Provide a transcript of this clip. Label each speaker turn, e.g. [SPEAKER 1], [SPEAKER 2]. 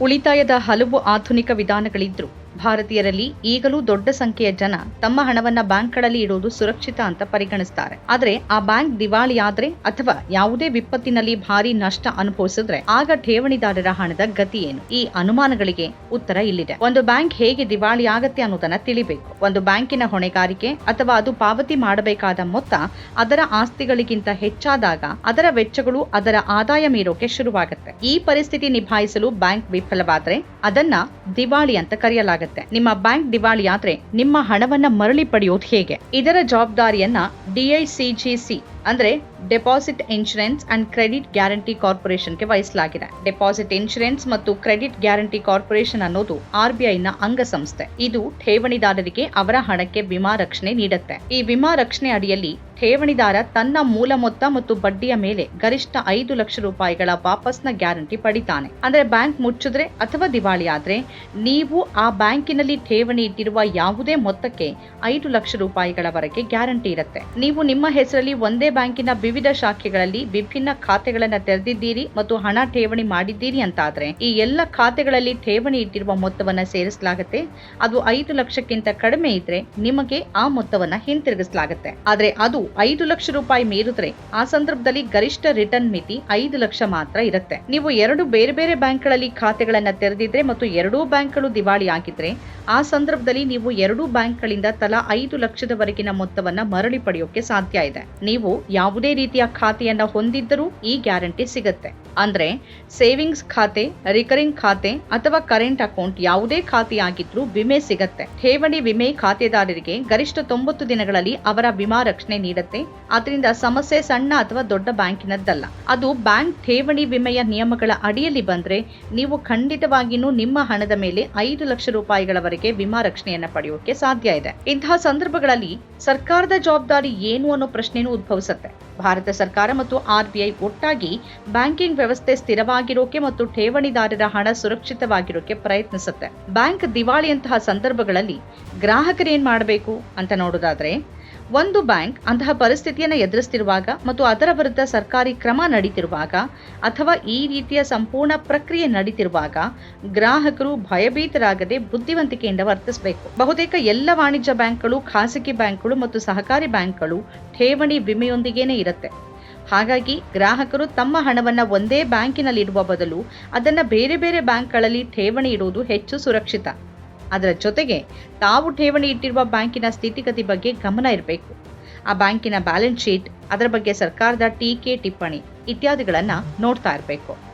[SPEAKER 1] ಉಳಿತಾಯದ ಹಲವು ಆಧುನಿಕ ವಿಧಾನಗಳಿದ್ರು. ಭಾರತೀಯರಲ್ಲಿ ಈಗಲೂ ದೊಡ್ಡ ಸಂಖ್ಯೆಯ ಜನ ತಮ್ಮ ಹಣವನ್ನ ಬ್ಯಾಂಕ್ಗಳಲ್ಲಿ ಇಡುವುದು ಸುರಕ್ಷಿತ ಅಂತ ಪರಿಗಣಿಸ್ತಾರೆ. ಆದ್ರೆ ಆ ಬ್ಯಾಂಕ್ ದಿವಾಳಿಯಾದ್ರೆ ಅಥವಾ ಯಾವುದೇ ವಿಪತ್ತಿನಲ್ಲಿ ಭಾರಿ ನಷ್ಟ ಅನುಭವಿಸಿದ್ರೆ ಆಗ ಠೇವಣಿದಾರರ ಹಣದ ಗತಿ ಏನು? ಈ ಅನುಮಾನಗಳಿಗೆ ಉತ್ತರ ಇಲ್ಲಿದೆ. ಒಂದು ಬ್ಯಾಂಕ್ ಹೇಗೆ ದಿವಾಳಿ ಆಗತ್ತೆ ಅನ್ನೋದನ್ನ ತಿಳಿಬೇಕು. ಒಂದು ಬ್ಯಾಂಕಿನ ಹೊಣೆಗಾರಿಕೆ ಅಥವಾ ಅದು ಪಾವತಿ ಮಾಡಬೇಕಾದ ಮೊತ್ತ ಅದರ ಆಸ್ತಿಗಳಿಗಿಂತ ಹೆಚ್ಚಾದಾಗ ಅದರ ವೆಚ್ಚಗಳು ಅದರ ಆದಾಯ ಮೀರೋಕೆ ಶುರುವಾಗುತ್ತೆ. ಈ ಪರಿಸ್ಥಿತಿ ನಿಭಾಯಿಸಲು ಬ್ಯಾಂಕ್ ವಿಫಲವಾದ್ರೆ ಅದನ್ನ ದಿವಾಳಿ ಅಂತ ಕರೆಯಲಾಗುತ್ತೆ. ನಿಮ್ಮ ಬ್ಯಾಂಕ್ ದಿವಾಳಿ ಆದ್ರೆ ನಿಮ್ಮ ಹಣವನ್ನ ಮರಳಿ ಪಡೆಯೋದು ಹೇಗೆ? ಇದರ ಜವಾಬ್ದಾರಿಯನ್ನ ಡಿಐಸಿಜಿಸಿ ಅಂದ್ರೆ deposit insurance and credit guarantee ಕಾರ್ಪೊರೇಷನ್ಗೆ ವಹಿಸಲಾಗಿದೆ. ಡೆಪಾಸಿಟ್ ಇನ್ಶೂರೆನ್ಸ್ ಮತ್ತು ಕ್ರೆಡಿಟ್ ಗ್ಯಾರಂಟಿ ಕಾರ್ಪೊರೇಷನ್ ಅನ್ನೋದು ಆರ್ನ ಅಂಗಸಂಸ್ಥೆ. ಇದು ಠೇವಣಿದಾರರಿಗೆ ಅವರ ಹಣಕ್ಕೆ ವಿಮಾ ರಕ್ಷಣೆ ನೀಡುತ್ತೆ. ಈ ವಿಮಾ ರಕ್ಷಣೆ ಅಡಿಯಲ್ಲಿ ಠೇವಣಿದಾರ ತನ್ನ ಮೂಲ ಮೊತ್ತ ಮತ್ತು ಬಡ್ಡಿಯ ಮೇಲೆ ಗರಿಷ್ಠ ಐದು ಲಕ್ಷ ರೂಪಾಯಿಗಳ ವಾಪಸ್ನ ಗ್ಯಾರಂಟಿ ಪಡಿತಾನೆ. ಅಂದ್ರೆ ಬ್ಯಾಂಕ್ ಮುಚ್ಚಿದ್ರೆ ಅಥವಾ ದಿವಾಳಿ ಆದ್ರೆ ನೀವು ಆ ಬ್ಯಾಂಕಿನಲ್ಲಿ ಠೇವಣಿ ಇಟ್ಟಿರುವ ಯಾವುದೇ ಮೊತ್ತಕ್ಕೆ ಐದು ಲಕ್ಷ ರೂಪಾಯಿಗಳವರೆಗೆ ಗ್ಯಾರಂಟಿ ಇರುತ್ತೆ. ನೀವು ನಿಮ್ಮ ಹೆಸರಲ್ಲಿ ಒಂದೇ ಬ್ಯಾಂಕಿನ ವಿವಿಧ ಶಾಖೆಗಳಲ್ಲಿ ವಿಭಿನ್ನ ಖಾತೆಗಳನ್ನ ತೆರೆದಿದ್ದೀರಿ ಮತ್ತು ಹಣ ಠೇವಣಿ ಮಾಡಿದ್ದೀರಿ ಅಂತಾದ್ರೆ ಈ ಎಲ್ಲ ಖಾತೆಗಳಲ್ಲಿ ಠೇವಣಿ ಇಟ್ಟಿರುವ ಮೊತ್ತವನ್ನ ಸೇರಿಸಲಾಗುತ್ತೆ. ಅದು ಐದು ಲಕ್ಷಕ್ಕಿಂತ ಕಡಿಮೆ ಇದ್ರೆ ನಿಮಗೆ ಆ ಮೊತ್ತವನ್ನ ಹಿಂತಿರುಗಿಸಲಾಗುತ್ತೆ. ಆದ್ರೆ ಅದು ಐದು ಲಕ್ಷ ರೂಪಾಯಿ ಮೀರಿದ್ರೆ ಆ ಸಂದರ್ಭದಲ್ಲಿ ಗರಿಷ್ಠ ರಿಟರ್ನ್ ಮಿತಿ ಐದು ಲಕ್ಷ ಮಾತ್ರ ಇರುತ್ತೆ. ನೀವು ಎರಡು ಬೇರೆ ಬೇರೆ ಬ್ಯಾಂಕ್ಗಳಲ್ಲಿ ಖಾತೆಗಳನ್ನ ತೆರೆದಿದ್ರೆ ಮತ್ತು ಎರಡೂ ಬ್ಯಾಂಕ್ಗಳು ದಿವಾಳಿ ಆಗಿದ್ರೆ ಆ ಸಂದರ್ಭದಲ್ಲಿ ನೀವು ಎರಡೂ ಬ್ಯಾಂಕ್ಗಳಿಂದ ತಲಾ ಐದು ಲಕ್ಷದವರೆಗಿನ ಮೊತ್ತವನ್ನ ಮರಳಿ ಪಡೆಯೋಕೆ ಸಾಧ್ಯ ಇದೆ. ನೀವು ಯಾವುದೇ ರೀತಿಯ ಖಾತೆಯನ್ನ ಹೊಂದಿದ್ದರೂ ಈ ಗ್ಯಾರಂಟಿ ಸಿಗುತ್ತೆ. ಅಂದ್ರೆ ಸೇವಿಂಗ್ಸ್ ಖಾತೆ, ರಿಕರಿಂಗ್ ಖಾತೆ ಅಥವಾ ಕರೆಂಟ್ ಅಕೌಂಟ್ ಯಾವುದೇ ಖಾತೆಯಾಗಿದ್ರೂ ವಿಮೆ ಸಿಗತ್ತೆ. ಠೇವಣಿ ವಿಮೆ ಖಾತೆದಾರರಿಗೆ ಗರಿಷ್ಠ ತೊಂಬತ್ತು ದಿನಗಳಲ್ಲಿ ಅವರ ವಿಮಾ ರಕ್ಷಣೆ ನೀಡುತ್ತೆ ಅದರಿಂದ ಸಮಸ್ಯೆ ಸಣ್ಣ ಅಥವಾ ದೊಡ್ಡ ಬ್ಯಾಂಕಿನದ್ದಲ್ಲ. ಅದು ಬ್ಯಾಂಕ್ ಠೇವಣಿ ವಿಮೆಯ ನಿಯಮಗಳ ಅಡಿಯಲ್ಲಿ ಬಂದ್ರೆ ನೀವು ಖಂಡಿತವಾಗಿಯೂ ನಿಮ್ಮ ಹಣದ ಮೇಲೆ ಐದು ಲಕ್ಷ ರೂಪಾಯಿಗಳವರೆಗೆ ವಿಮಾ ರಕ್ಷಣೆಯನ್ನ ಪಡೆಯೋಕೆ ಸಾಧ್ಯ ಇದೆ. ಇಂತಹ ಸಂದರ್ಭಗಳಲ್ಲಿ ಸರ್ಕಾರದ ಜವಾಬ್ದಾರಿ ಏನು ಅನ್ನೋ ಪ್ರಶ್ನೆನೂ ಉದ್ಭವಿಸುತ್ತೆ. ಭಾರತ ಸರ್ಕಾರ ಮತ್ತು ಆರ್ಬಿಐ ಒಟ್ಟಾಗಿ ಬ್ಯಾಂಕಿಂಗ್ ವ್ಯವಸ್ಥೆ ಸ್ಥಿರವಾಗಿರೋಕೆ ಮತ್ತು ಠೇವಣಿದಾರರ ಹಣ ಸುರಕ್ಷಿತವಾಗಿರೋಕೆ ಪ್ರಯತ್ನಿಸುತ್ತೆ. ಬ್ಯಾಂಕ್ ದಿವಾಳಿಯಂತಹ ಸಂದರ್ಭಗಳಲ್ಲಿ ಗ್ರಾಹಕರೇನ್ ಮಾಡಬೇಕು ಅಂತ ನೋಡೋದಾದ್ರೆ ಒಂದು ಬ್ಯಾಂಕ್ ಅಂತಹ ಪರಿಸ್ಥಿತಿಯನ್ನು ಎದುರಿಸ್ತಿರುವಾಗ ಮತ್ತು ಅದರ ವಿರುದ್ಧ ಸರ್ಕಾರಿ ಕ್ರಮ ನಡೀತಿರುವಾಗ ಅಥವಾ ಈ ರೀತಿಯ ಸಂಪೂರ್ಣ ಪ್ರಕ್ರಿಯೆ ನಡೀತಿರುವಾಗ ಗ್ರಾಹಕರು ಭಯಭೀತರಾಗದೆ ಬುದ್ಧಿವಂತಿಕೆಯಿಂದ ವರ್ತಿಸಬೇಕು. ಬಹುತೇಕ ಎಲ್ಲ ವಾಣಿಜ್ಯ ಬ್ಯಾಂಕ್ಗಳು, ಖಾಸಗಿ ಬ್ಯಾಂಕ್ಗಳು ಮತ್ತು ಸಹಕಾರಿ ಬ್ಯಾಂಕ್ಗಳು ಠೇವಣಿ ವಿಮೆಯೊಂದಿಗೇನೆ ಇರುತ್ತೆ. ಹಾಗಾಗಿ ಗ್ರಾಹಕರು ತಮ್ಮ ಹಣವನ್ನು ಒಂದೇ ಬ್ಯಾಂಕಿನಲ್ಲಿ ಇಡುವ ಬದಲು ಅದನ್ನ ಬೇರೆ ಬೇರೆ ಬ್ಯಾಂಕ್ಗಳಲ್ಲಿ ಠೇವಣಿ ಇಡುವುದು ಹೆಚ್ಚು ಸುರಕ್ಷಿತ. ಅದರ ಜೊತೆಗೆ ತಾವು ಠೇವಣಿ ಇಟ್ಟಿರುವ ಬ್ಯಾಂಕಿನ ಸ್ಥಿತಿಗತಿ ಬಗ್ಗೆ ಗಮನ ಇರಬೇಕು. ಆ ಬ್ಯಾಂಕಿನ ಬ್ಯಾಲೆನ್ಸ್ ಶೀಟ್, ಅದರ ಬಗ್ಗೆ ಸರ್ಕಾರದ ಟೀಕೆ ಟಿಪ್ಪಣಿ ಇತ್ಯಾದಿಗಳನ್ನು ನೋಡ್ತಾ ಇರಬೇಕು.